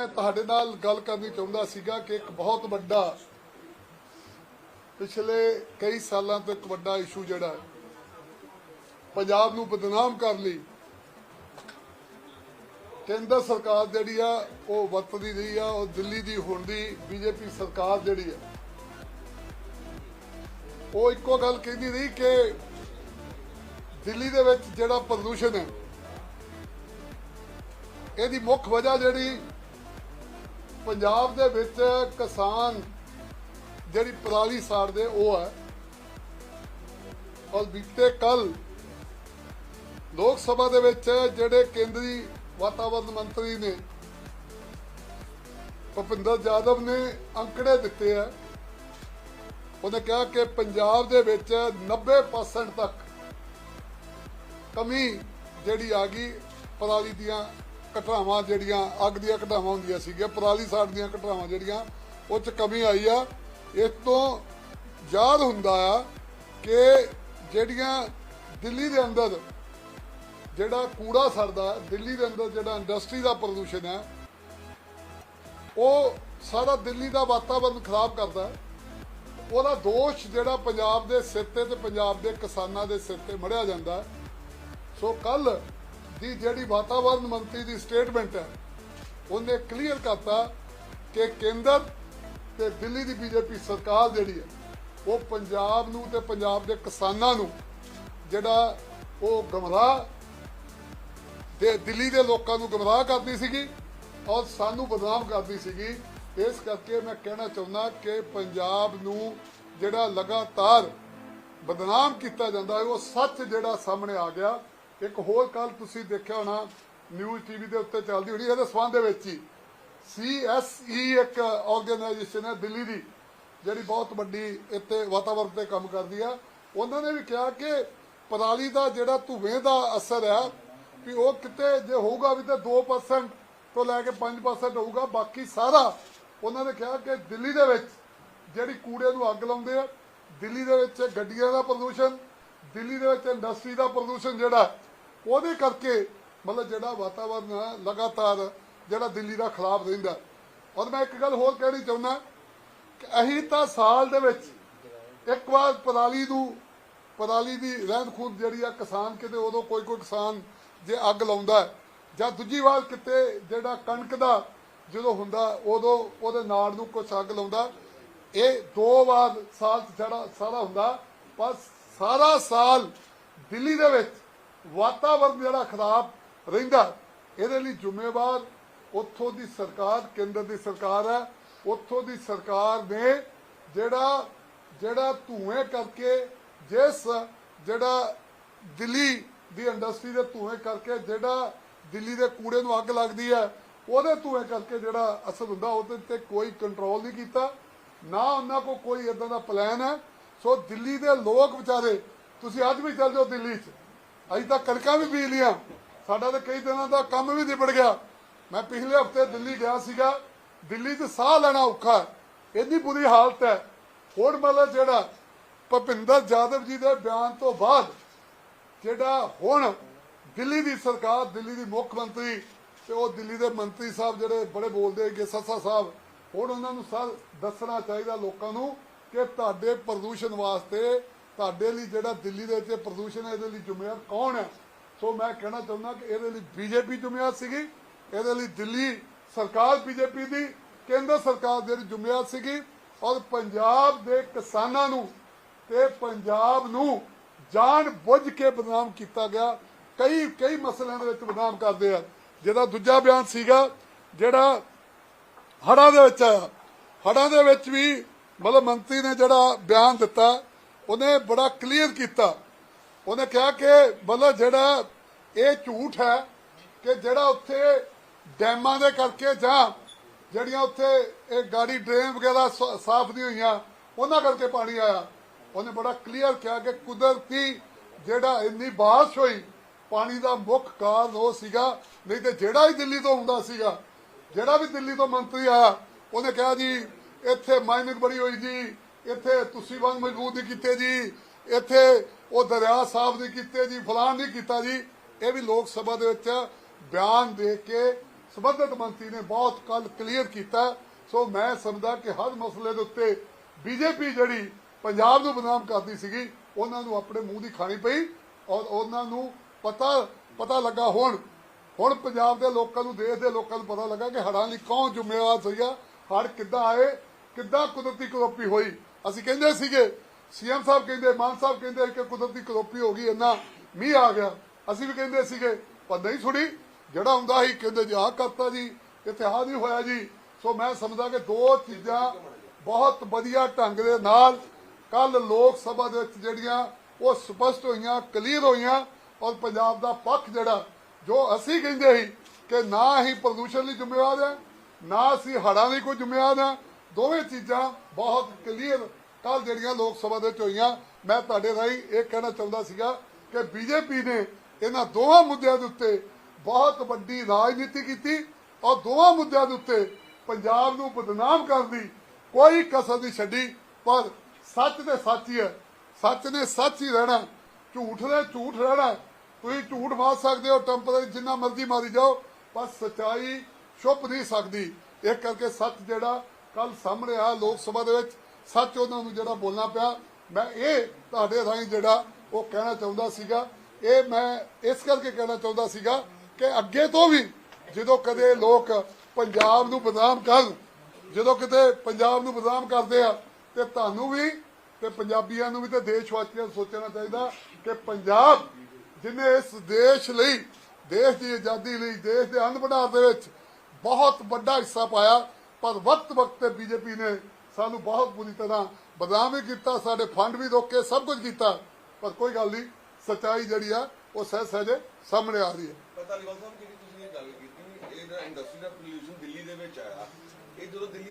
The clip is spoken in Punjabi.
ਮੈਂ ਤੁਹਾਡੇ ਨਾਲ ਗੱਲ ਕਰਨੀ ਚਾਹੁੰਦਾ ਸੀਗਾ ਕਿ ਇੱਕ ਬਹੁਤ ਵੱਡਾ ਪਿਛਲੇ ਕਈ ਸਾਲਾਂ ਤੋਂ ਇੱਕ ਵੱਡਾ ਇਸ਼ੂ ਜਿਹੜਾ ਪੰਜਾਬ ਨੂੰ ਬਦਨਾਮ ਕਰ ਲਈ ਕੇਂਦਰ ਸਰਕਾਰ ਜਿਹੜੀ ਆ, ਉਹ ਵਰਤਦੀ ਰਹੀ ਆ, ਉਹ ਦਿੱਲੀ ਦੀ ਹੁਣ ਦੀ ਬੀਜੇਪੀ ਸਰਕਾਰ ਜਿਹੜੀ ਆ, ਉਹ ਇੱਕੋ ਗੱਲ ਕਹਿੰਦੀ ਰਹੀ ਕਿ ਦਿੱਲੀ ਦੇ ਵਿੱਚ ਜਿਹੜਾ ਪ੍ਰਦੂਸ਼ਣ ਹੈ, ਇਹਦੀ ਮੁੱਖ ਵਜ੍ਹਾ ਜਿਹੜੀ ਪੰਜਾਬ ਦੇ ਵਿੱਚ ਕਿਸਾਨ ਜਿਹੜੀ ਪਰਾਲੀ ਸਾੜਦੇ, ਉਹ ਹੈ। ਔਰ ਬੀਤੇ ਕੱਲ ਲੋਕ ਸਭਾ ਦੇ ਵਿੱਚ ਜਿਹੜੇ ਕੇਂਦਰੀ ਵਾਤਾਵਰਣ ਮੰਤਰੀ ਨੇ, ਭੁਪਿੰਦਰ ਜਾਦਵ ਨੇ ਅੰਕੜੇ ਦਿੱਤੇ ਆ ਉਹਨੇ ਕਿਹਾ ਕਿ ਪੰਜਾਬ ਦੇ ਵਿੱਚ 90% ਤੱਕ ਕਮੀ ਜਿਹੜੀ ਆ ਗਈ ਪਰਾਲੀ ਦੀਆਂ ਘਟਨਾਵਾਂ ਜਿਹੜੀਆਂ, ਅੱਗ ਦੀਆਂ ਘਟਨਾਵਾਂ ਹੁੰਦੀਆਂ ਸੀਗੀਆਂ, ਪਰਾਲੀ ਸਾੜ ਦੀਆਂ ਘਟਨਾਵਾਂ ਜਿਹੜੀਆਂ, ਉਹ ਚ ਕਮੀ ਆਈ ਆ। ਇਸ ਤੋਂ ਯਾਦ ਹੁੰਦਾ ਆ ਕਿ ਜਿਹੜੀਆਂ ਦਿੱਲੀ ਦੇ ਅੰਦਰ ਜਿਹੜਾ ਕੂੜਾ ਸਰਦਾ ਦਿੱਲੀ ਦੇ ਅੰਦਰ ਜਿਹੜਾ ਇੰਡਸਟਰੀ ਦਾ ਪ੍ਰਦੂਸ਼ਣ ਹੈ ਉਹ ਸਾਰਾ ਦਿੱਲੀ ਦਾ ਵਾਤਾਵਰਣ ਖਰਾਬ ਕਰਦਾ। ਹੈ ਉਹਦਾ ਦੋਸ਼ ਜਿਹੜਾ ਪੰਜਾਬ ਦੇ ਸਿਰ ਤੇ ਤੇ ਪੰਜਾਬ ਦੇ ਕਿਸਾਨਾਂ ਦੇ ਸਿਰ ਤੇ ਮੜਿਆ ਜਾਂਦਾ। ਸੋ ਕੱਲ ਦੀ ਜਿਹੜੀ ਵਾਤਾਵਰਣ ਮੰਤਰੀ ਦੀ ਸਟੇਟਮੈਂਟ ਹੈ, ਉਹਨੇ ਕਲੀਅਰ ਕਰਤਾ ਕਿ ਕੇਂਦਰ ਤੇ ਦਿੱਲੀ ਦੀ ਬੀਜੇਪੀ ਸਰਕਾਰ ਜਿਹੜੀ ਹੈ, ਉਹ ਪੰਜਾਬ ਨੂੰ ਤੇ ਪੰਜਾਬ ਦੇ ਕਿਸਾਨਾਂ ਨੂੰ ਜਿਹੜਾ ਉਹ ਗਮਰਾਹ ਤੇ ਦਿੱਲੀ ਦੇ ਲੋਕਾਂ ਨੂੰ ਗਮਰਾਹ ਕਰਦੀ ਸੀਗੀ ਔਰ ਸਾਨੂੰ ਬਦਨਾਮ ਕਰਦੀ ਸੀਗੀ। ਇਸ ਕਰਕੇ ਮੈਂ ਕਹਿਣਾ ਚਾਹੁੰਦਾ ਕਿ ਪੰਜਾਬ ਨੂੰ ਜਿਹੜਾ ਲਗਾਤਾਰ ਬਦਨਾਮ ਕੀਤਾ ਜਾਂਦਾ ਹੈ, ਉਹ ਸੱਚ ਜਿਹੜਾ ਸਾਹਮਣੇ ਆ ਗਿਆ। ਇੱਕ ਹੋਰ ਕੱਲ ਤੁਸੀਂ ਦੇਖਿਆ ਹੋਣਾ ਨਿਊਜ਼ ਟੀਵੀ ਦੇ ਉੱਤੇ ਚੱਲਦੀ ਹੋਣੀ, ਇਹਦੇ ਸਬੰਧ ਦੇ ਵਿੱਚ ਹੀ। ਸੀਐਸਈ ਇੱਕ ਆਰਗੇਨਾਈਜੇਸ਼ਨ ਹੈ ਦਿੱਲੀ ਦੀ, ਜਿਹੜੀ ਬਹੁਤ ਵੱਡੀ ਇੱਥੇ ਵਾਤਾਵਰਣ ਤੇ ਕੰਮ ਕਰਦੀ ਆ। ਉਹਨਾਂ ਨੇ ਵੀ ਕਿਹਾ ਕਿ ਪਰਾਲੀ ਦਾ ਜਿਹੜਾ ਧੂਏ ਦਾ ਅਸਰ ਹੈ, ਵੀ ਉਹ ਕਿਤੇ ਜੇ ਹੋਊਗਾ ਵੀ ਤਾਂ 2% ਤੋਂ ਲੈ ਕੇ 5% ਹੋਊਗਾ, ਬਾਕੀ ਸਾਰਾ ਉਹਨਾਂ ਨੇ ਕਿਹਾ ਕਿ ਦਿੱਲੀ ਦੇ ਵਿੱਚ ਜਿਹੜੀ ਕੂੜੇ ਨੂੰ ਅੱਗ ਲਾਉਂਦੇ ਆ, ਦਿੱਲੀ ਦੇ ਵਿੱਚ ਗੱਡੀਆਂ ਦਾ ਪ੍ਰਦੂਸ਼ਣ, ਦਿੱਲੀ ਦੇ ਵਿੱਚ ਇੰਡਸਟਰੀ ਦਾ ਪ੍ਰਦੂਸ਼ਣ ਜਿਹੜਾ ਉਹਦੇ ਕਰਕੇ ਮਤਲਬ ਜਿਹੜਾ ਵਾਤਾਵਰਨ ਹੈ, ਲਗਾਤਾਰ ਜਿਹੜਾ ਦਿੱਲੀ ਦਾ ਖਿਲਾਫ ਰਹਿੰਦਾ। ਔਰ ਮੈਂ ਇੱਕ ਗੱਲ ਹੋਰ ਕਹਿਣੀ ਚਾਹੁੰਦਾ ਕਿ ਅਸੀਂ ਤਾਂ ਸਾਲ ਦੇ ਵਿੱਚ ਇੱਕ ਵਾਰ ਪਰਾਲੀ ਨੂੰ ਪਰਾਲੀ ਦੀ ਰਹਿੰਦ ਖੂੰਦ ਜਿਹੜੀ ਆ ਕਿਸਾਨ ਕਿਤੇ ਉਦੋਂ ਕੋਈ ਕੋਈ ਕਿਸਾਨ ਜੇ ਅੱਗ ਲਾਉਂਦਾ ਜਾਂ ਦੂਜੀ ਵਾਰ ਕਿਤੇ ਜਿਹੜਾ ਕਣਕ ਦਾ ਜਦੋਂ ਹੁੰਦਾ ਉਦੋਂ ਉਹਦੇ ਨਾੜ ਨੂੰ ਕੁਛ ਅੱਗ ਲਾਉਂਦਾ। ਇਹ ਦੋ ਵਾਰ ਸਾਲ ਜਿਹੜਾ ਸਾਰਾ ਹੁੰਦਾ ਪਰ ਸਾਰਾ ਸਾਲ ਦਿੱਲੀ ਦੇ ਵਿੱਚ ਵਾਤਾਵਰਨ ਜਿਹੜਾ ਖਰਾਬ ਰਹਿੰਦਾ ਇਹਦੇ ਲਈ ਜ਼ਿੰਮੇਵਾਰ ਉੱਥੋਂ ਦੀ ਸਰਕਾਰ, ਕੇਂਦਰ ਦੀ ਸਰਕਾਰ ਹੈ। ਉੱਥੋਂ ਦੀ ਸਰਕਾਰ ਨੇ ਜਿਹੜਾ ਜਿਹੜਾ ਧੂਏ ਕਰਕੇ ਜਿਸ ਜਿਹੜਾ ਦਿੱਲੀ ਦੀ ਇੰਡਸਟਰੀ ਦੇ ਧੂਏ ਕਰਕੇ ਜਿਹੜਾ ਦਿੱਲੀ ਦੇ ਕੂੜੇ ਨੂੰ ਅੱਗ ਲੱਗਦੀ ਹੈ, ਉਹਦੇ ਧੂਏ ਕਰਕੇ ਜਿਹੜਾ ਅਸਰ ਹੁੰਦਾ, ਉਹਦੇ ਤੇ ਕੋਈ ਕੰਟਰੋਲ ਨਹੀਂ ਕੀਤਾ। ਨਾ ਉਹਨਾਂ ਕੋ ਕੋਈ ਇਦਾਂ ਦਾ ਪਲਾਨ ਹੈ। ਸੋ ਦਿੱਲੀ ਦੇ ਲੋਕ ਵਿਚਾਰੇ, ਤੁਸੀਂ ਅੱਜ ਵੀ ਚੱਲ ਜਾਓ ਦਿੱਲੀ 'ਚ। ਅਸੀਂ ਤਾਂ ਕਣਕਾਂ ਵੀ ਬੀਜ ਲੀਆਂ ਸਾਡਾ ਤਾਂ ਕਈ ਦਿਨਾਂ ਦਾ ਕੰਮ ਵੀ ਨਿਬੜ ਗਿਆ। ਮੈਂ ਪਿਛਲੇ ਹਫ਼ਤੇ ਦਿੱਲੀ ਗਿਆ ਸੀਗਾ। ਦਿੱਲੀ 'ਚ ਸਾਹ ਲੈਣਾ ਔਖਾ ਇੰਨੀ ਬੁਰੀ ਹਾਲਤ ਹੈ। ਹੁਣ ਮਤਲਬ ਜਿਹੜਾ ਭਪਿੰਦਰ ਜਾਦਵ ਜੀ ਦੇ ਬਿਆਨ ਤੋਂ ਬਾਅਦ ਜਿਹੜਾ ਹੁਣ ਦਿੱਲੀ ਦੀ ਸਰਕਾਰ, ਦਿੱਲੀ ਦੀ ਮੁੱਖ ਮੰਤਰੀ ਤੇ ਉਹ ਦਿੱਲੀ ਦੇ ਮੰਤਰੀ ਸਾਹਿਬ ਜਿਹੜੇ ਬੜੇ ਬੋਲਦੇ ਹੈਗੇ, ਸੱਸਾ ਸਾਹਿਬ, ਹੁਣ ਉਹਨਾਂ ਨੂੰ ਸਰ ਦੱਸਣਾ ਚਾਹੀਦਾ ਲੋਕਾਂ ਨੂੰ ਕਿ ਤੁਹਾਡੇ ਪ੍ਰਦੂਸ਼ਣ ਵਾਸਤੇ ਤੁਹਾਡੇ ਲਈ ਜਿਹੜਾ ਦਿੱਲੀ ਦੇ ਵਿੱਚ ਪ੍ਰਦੂਸ਼ਣ ਹੈ, ਇਹਦੇ ਲਈ ਜ਼ਿੰਮੇਵਾਰ ਕੌਣ ਹੈ? ਸੋ ਮੈਂ ਕਹਿਣਾ ਚਾਹੁੰਦਾ ਕਿ ਇਹਦੇ ਲਈ ਬੀਜੇਪੀ ਜ਼ਿੰਮੇਵਾਰ ਸੀਗੀ, ਇਹਦੇ ਲਈ ਦਿੱਲੀ ਸਰਕਾਰ ਬੀਜੇਪੀ ਦੀ, ਕੇਂਦਰ ਸਰਕਾਰ ਜਿਹੜੀ ਜ਼ਿੰਮੇਵਾਰ ਸੀਗੀ, ਔਰ ਪੰਜਾਬ ਦੇ ਕਿਸਾਨਾਂ ਨੂੰ ਤੇ ਪੰਜਾਬ ਨੂੰ ਜਾਣ ਬੁੱਝ ਕੇ ਬਦਨਾਮ ਕੀਤਾ ਗਿਆ। ਕਈ ਕਈ ਮਸਲਿਆਂ ਦੇ ਵਿੱਚ ਬਦਨਾਮ ਕਰਦੇ ਆ। ਜਿਹਦਾ ਦੂਜਾ ਬਿਆਨ ਸੀਗਾ, ਜਿਹੜਾ ਹੜਾਂ ਦੇ ਵਿੱਚ ਆਇਆ। ਹੜਾਂ ਦੇ ਵਿੱਚ ਵੀ ਮਤਲਬ ਮੰਤਰੀ ਨੇ ਜਿਹੜਾ ਬਿਆਨ ਦਿੱਤਾ ਉਹਨੇ ਬੜਾ ਕਲੀਅਰ ਕੀਤਾ। ਉਹਨੇ ਕਿਹਾ ਕਿ ਮਤਲਬ ਜਿਹੜਾ ਇਹ ਝੂਠ ਹੈ ਕਿ ਜਿਹੜਾ ਉੱਥੇ ਡੈਮਾਂ ਦੇ ਕਰਕੇ ਜਾਂ ਜਿਹੜੀਆਂ ਉੱਥੇ ਇਹ ਗਾੜੀ ਡਰੇਨ ਵਗੈਰਾ ਸਾਫ਼ ਨਹੀਂ ਹੋਈਆਂ, ਉਹਨਾਂ ਕਰਕੇ ਪਾਣੀ ਆਇਆ। ਉਹਨੇ ਬੜਾ ਕਲੀਅਰ ਕਿਹਾ ਕਿ ਕੁਦਰਤੀ ਜਿਹੜਾ ਇੰਨੀ ਬਾਰਿਸ਼ ਹੋਈ, ਪਾਣੀ ਦਾ ਮੁੱਖ ਕਾਰਨ ਉਹ ਸੀਗਾ, ਨਹੀਂ ਤੇ ਜਿਹੜਾ ਹੀ ਦਿੱਲੀ ਤੋਂ ਹੁੰਦਾ ਸੀਗਾ, ਜਿਹੜਾ ਵੀ ਦਿੱਲੀ ਤੋਂ ਮੰਤਰੀ ਆਇਆ, ਉਹਨੇ ਕਿਹਾ ਜੀ, ਇੱਥੇ ਮਾਈਨਿੰਗ ਬੜੀ ਹੋਈ ਜੀ ਇੱਥੇ ਤੁਸੀਂ ਬੰਦ ਮਜ਼ਬੂਤ ਨਹੀਂ ਕੀਤੇ ਜੀ। ਇੱਥੇ ਉਹ ਦਰਿਆ ਸਾਹਿਬ ਨਹੀਂ ਕੀਤੇ ਜੀ ਫਲਾਨ ਨਹੀਂ ਕੀਤਾ ਜੀ। ਇਹ ਵੀ ਲੋਕ ਸਭਾ ਦੇ ਵਿੱਚ ਬਿਆਨ ਦੇ ਕੇ ਸੰਬੰਧਿਤ ਮੰਤਰੀ ਨੇ ਬਹੁਤ ਕੱਲ ਕਲੀਅਰ ਕੀਤਾ। ਸੋ ਮੈਂ ਸਮਝਦਾ ਕਿ ਹਰ ਮਸਲੇ ਦੇ ਉੱਤੇ ਬੀਜੇਪੀ ਜਿਹੜੀ ਪੰਜਾਬ ਨੂੰ ਬਦਨਾਮ ਕਰਦੀ ਸੀਗੀ, ਉਹਨਾਂ ਨੂੰ ਆਪਣੇ ਮੂੰਹ ਦੀ ਖਾਣੀ ਪਈ ਔਰ ਉਹਨਾਂ ਨੂੰ ਪਤਾ ਪਤਾ ਲੱਗਾ ਹੁਣ। ਹੁਣ ਪੰਜਾਬ ਦੇ ਲੋਕਾਂ ਨੂੰ, ਦੇਸ਼ ਦੇ ਲੋਕਾਂ ਨੂੰ ਪਤਾ ਲੱਗਾ ਕਿ ਹੜਾਂ ਲਈ ਕੌਣ ਜ਼ਿੰਮੇਵਾਰ ਸੀਗਾ ਹੜ ਕਿੱਦਾਂ ਆਏ ਕਿੱਦਾਂ ਕੁਦਰਤੀ ਕਰੋਪੀ ਹੋਈ? ਅਸੀਂ ਕਹਿੰਦੇ ਸੀਗੇ, ਸੀਐਮ ਸਾਹਿਬ ਕਹਿੰਦੇ, ਮਾਨ ਸਾਹਿਬ ਕਹਿੰਦੇ ਕਿ ਕੁਦਰਤੀ ਕਰੋਪੀ ਹੋ ਗਈ, ਇੰਨਾ ਮੀਂਹ ਆ ਗਿਆ। ਅਸੀਂ ਵੀ ਕਹਿੰਦੇ ਸੀਗੇ, ਪਰ ਨਹੀਂ ਸੁਣੀ। ਜਿਹੜਾ ਹੁੰਦਾ ਸੀ, ਕਹਿੰਦੇ ਜੀ, ਆਹ ਕਰਤਾ ਜੀ, ਇੱਥੇ ਆਹ ਨਹੀਂ ਹੋਇਆ ਜੀ। ਸੋ ਮੈਂ ਸਮਝਦਾ ਕਿ ਦੋ ਚੀਜ਼ਾਂ ਬਹੁਤ ਵਧੀਆ ਢੰਗ ਦੇ ਨਾਲ ਕੱਲ ਲੋਕ ਸਭਾ ਦੇ ਵਿੱਚ ਜਿਹੜੀਆਂ, ਉਹ ਸਪਸ਼ਟ ਹੋਈਆਂ, ਕਲੀਅਰ ਹੋਈਆਂ, ਔਰ ਪੰਜਾਬ ਦਾ ਪੱਖ ਜਿਹੜਾ, ਜੋ ਅਸੀਂ ਕਹਿੰਦੇ ਸੀ ਕਿ ਨਾ ਹੀ ਪ੍ਰਦੂਸ਼ਣ ਲਈ ਜ਼ਿੰਮੇਵਾਰ ਹੈ, ਨਾ ਅਸੀਂ ਹੜਾਂ ਲਈ ਕੋਈ ਜ਼ਿੰਮੇਵਾਰ ਹੈ ਦੋਵੇਂ ਚੀਜ਼ਾਂ ਬਹੁਤ ਕਲੀਅਰ ਕੱਲ ਜਿਹੜੀਆਂ ਲੋਕ ਸਭਾ ਦੇ ਵਿੱਚ ਹੋਈਆਂ, ਮੈਂ ਤੁਹਾਡੇ ਰਾਹੀਂ ਇਹ ਕਹਿਣਾ ਚਾਹੁੰਦਾ ਸੀਗਾ ਕਿ ਬੀਜੇਪੀ ਨੇ ਇਹਨਾਂ ਦੋਵਾਂ ਮੁੱਦਿਆਂ ਦੇ ਉੱਤੇ ਬਹੁਤ ਵੱਡੀ ਰਾਜਨੀਤੀ ਕੀਤੀ ਔਰ ਦੋਵਾਂ ਮੁੱਦਿਆਂ ਦੇ ਉੱਤੇ ਪੰਜਾਬ ਨੂੰ ਬਦਨਾਮ ਕਰਨ ਦੀ ਕੋਈ ਕਸਰ ਨਹੀਂ ਛੱਡੀ, ਪਰ ਸੱਚ ਤੇ ਸੱਚ ਹੀ ਹੈ। ਸੱਚ ਨੇ ਸੱਚ ਹੀ ਰਹਿਣਾ, ਝੂਠ ਨੇ ਝੂਠ ਰਹਿਣਾ। ਤੁਸੀਂ ਝੂਠ ਮਾਰ ਸਕਦੇ ਹੋ ਟੈਂਪਰੇਰੀ ਜਿੰਨਾ ਮਰਜ਼ੀ ਮਾਰੀ ਜਾਓ, ਪਰ ਸਚਾਈ ਛੁਪ ਨਹੀਂ ਸਕਦੀ। ਇਹ ਕਰਕੇ ਸੱਚ ਜਿਹੜਾ ਕੱਲ ਸਾਹਮਣੇ ਆ ਲੋਕ ਸਭਾ ਦੇ ਵਿੱਚ ਸੱਚ ਉਹਨਾਂ ਨੂੰ ਜਿਹੜਾ ਬੋਲਣਾ ਪਿਆ। ਮੈਂ ਇਹ ਤੁਹਾਡੇ ਰਾਹੀਂ ਜਿਹੜਾ ਉਹ ਕਹਿਣਾ ਚਾਹੁੰਦਾ ਸੀਗਾ, ਇਹ ਮੈਂ ਇਸ ਕਰਕੇ ਕਹਿਣਾ ਚਾਹੁੰਦਾ ਸੀਗਾ ਕਿ ਅੱਗੇ ਤੋਂ ਵੀ ਜਦੋਂ ਕਦੇ ਲੋਕ ਪੰਜਾਬ ਨੂੰ ਬਦਨਾਮ ਕਰਨ, ਜਦੋਂ ਕਿਤੇ ਪੰਜਾਬ ਨੂੰ ਬਦਨਾਮ ਕਰਦੇ ਆ, ਤੇ ਤੁਹਾਨੂੰ ਵੀ ਤੇ ਪੰਜਾਬੀਆਂ ਨੂੰ ਵੀ ਤੇ ਦੇਸ਼ ਵਾਸੀਆਂ ਨੂੰ ਸੋਚਣਾ ਚਾਹੀਦਾ ਕਿ ਪੰਜਾਬ ਜਿਨੇ ਇਸ ਦੇਸ਼ ਲਈ, ਦੇਸ਼ ਦੀ ਆਜ਼ਾਦੀ ਲਈ, ਦੇਸ਼ ਦੇ ਅੰਨ ਭੰਡਾਰ ਦੇ ਵਿੱਚ ਬਹੁਤ ਵੱਡਾ ਹਿੱਸਾ ਪਾਇਆ ਪਰ ਵਕਤ ਵਕਤ ਤੇ ਬੀਜੇਪੀ ਨੇ ਸਾਨੂੰ ਬਹੁਤ ਬੁਰੀ ਤਰ੍ਹਾਂ ਬਦਨਾਮ ਵੀ ਕੀਤਾ, ਸਾਡੇ ਫੰਡ ਵੀ ਰੋਕੇ ਸਭ ਕੁਝ ਕੀਤਾ। ਪਰ ਕੋਈ ਗੱਲ ਨਹੀਂ, ਸੱਚਾਈ ਜਿਹੜੀ ਆ, ਉਹ ਸਹਿ ਸਹਿਜੇ ਸਾਹਮਣੇ ਆ ਰਹੀ ਹੈ। ਪਤਾ ਲਿਵਾਲ ਸਾਹਿਬ ਜਿਹੜੀ ਤੁਸੀਂ ਇਹ ਗੱਲ ਕੀਤੀ, ਇਹ ਇੰਡਸਟਰੀ ਦਾ ਪੋਲੂਸ਼ਨ ਦਿੱਲੀ ਦੇ ਵਿੱਚ ਆਇਆ, ਇਹ ਜਦੋਂ ਦਿੱਲੀ